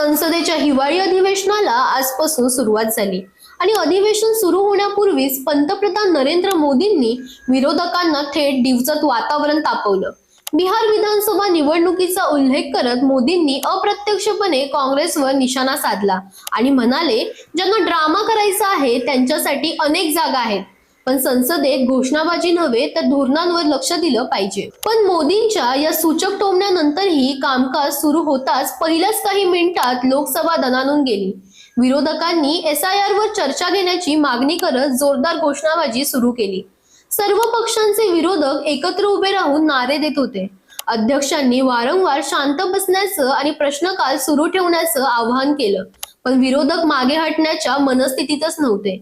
संसदेच्या हिवाळी अधिवेशनाला आजपासून सुरुवात झाली. आणि अधिवेशन सुरू होण्यापूर्वीच पंतप्रधान नरेंद्र मोदींनी विरोधकांना थेट दिवसत वातावरण तापवलं. बिहार विधानसभा निवडणुकीचा उल्लेख करत मोदींनी अप्रत्यक्षपणे काँग्रेसवर निशाणा साधला आणि म्हणाले ज्यांना ड्रामा करायचा आहे त्यांच्यासाठी अनेक जागा आहेत. पण संसदेत घोषणाबाजी नव्हे तर धोरणांवर लक्ष दिलं पाहिजे. पण मोदींच्या या सूचक टोमण्यानंतरही कामकाज सुरू होताच पहिल्याच काही मिनिटात लोकसभा दणानून गेली. विरोधकांनी एस आय आर वर चर्चा घेण्याची मागणी करत जोरदार घोषणाबाजी सुरू केली. सर्व पक्षांचे विरोधक एकत्र उभे राहून नारे देत होते. अध्यक्षांनी वारंवार शांत बसण्याचं आणि प्रश्नकाल सुरू ठेवण्याचं आवाहन केलं. पण विरोधक मागे हटण्याच्या मनस्थितीतच नव्हते.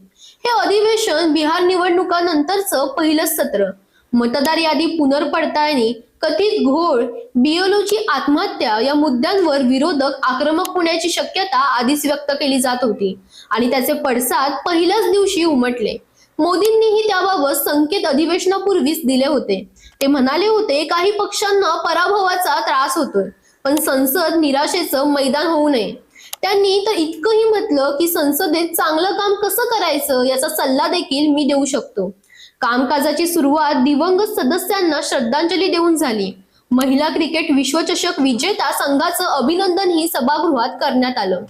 हे अधिवेशन बिहार निवडणुकानंतरचं पहिलंच सत्र. मतदार यादी पुनर्पडताळणी कथित घोळ बीएलओची आत्महत्या या मुद्द्यांवर विरोधक आक्रमक होण्याची शक्यता आधीच व्यक्त केली जात होती आणि त्याचे पडसाद पहिल्याच दिवशी उमटले. मोदींनीही त्याबाबत संकेत अधिवेशनापूर्वीच दिले होते. ते म्हणाले होते काही पक्षांना पराभवाचा त्रास होतोय पण संसद निराशेचं मैदान होऊ नये. त्यांनी तर इतकंही म्हटलं की संसदेत चांगलं काम कसं करायचं याचा सल्ला देखील मी देऊ शकतो. कामकाजाची सुरुवात दिवंगत सदस्यांना श्रद्धांजली देऊन झाली. महिला क्रिकेट विश्वचषक विजेता संघाचं अभिनंदनही सभागृहात करण्यात आलं.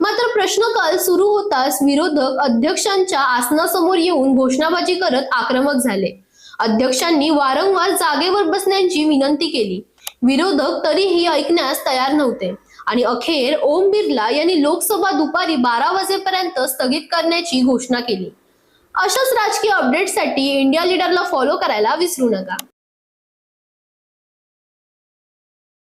मात्र प्रश्नकाल सुरू होताच विरोधक अध्यक्षांच्या आसनासमोर येऊन घोषणाबाजी करत आक्रमक झाले. अध्यक्षांनी वारंवार जागेवर बसण्याची विनंती केली. विरोधक तरीही ऐकण्यास तयार नव्हते. आणि अखेर ओम बिर्ला यांनी लोकसभा दुपारी बारा वाजेपर्यंत स्थगित करण्याची घोषणा केली. अशाच राजकीय अपडेटसाठी इंडिया लीडरला फॉलो करायला विसरू नका.